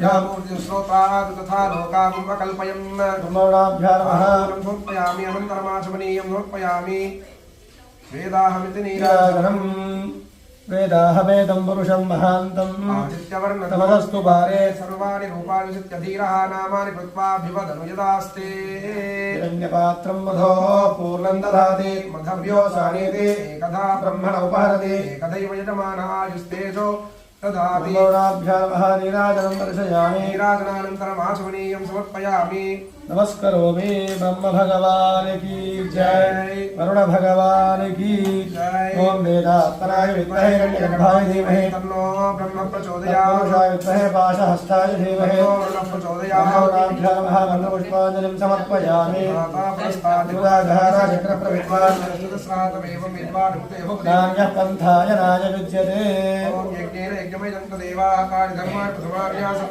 श्रोत्रात् तथा लोकामुपकल्पयन् ब्रह्मणाभ्या नमः आहुनं समर्पयामि अनन्तरमाचमनीयं समर्पयामि वेदाहमिति नीराजनम् नीराजनम् वेदाहमेदं पुरुषं महान्तम् आदित्यवर्णतमस्तु तमदस्तु पारे सर्वाणि रूपाणि सत्यधीरः नामानि कृत्वाभिवदनु यदास्ते हिरण्यपात्रं मधोः पूर्णं दधाति मधव्योसानीति एकधा ब्रह्मण उपहरति एकदैव यजमानः आयुस्तेजो ददाति ब्रह्मणाभ्या नमः नीराजनं दर्शयामि नीराजनानन्तरम् आचमनीयं समर्पयामि नमस्करोमि ब्रह्म भगवान की जय वरुण भगवान की जय। ओम वेदात्तराय विद्महे हिरण्यगर्भाय धीमहि तन्नो ब्रह्म प्रचोदयात् पुरुषाय विद्महे पाशहस्ताय धीमहि तन्नो वरुणः प्रचोदयात् ब्रह्मणाभ्या नमः मन्त्रपुष्पाञ्जलिं समर्पयामि चक्रप्रविद्वान् विद्वान् नान्यः पन्थाय नाय विद्यते నిజమై దంత దేవాకారి ధర్మార్థ సమాభ్యాసం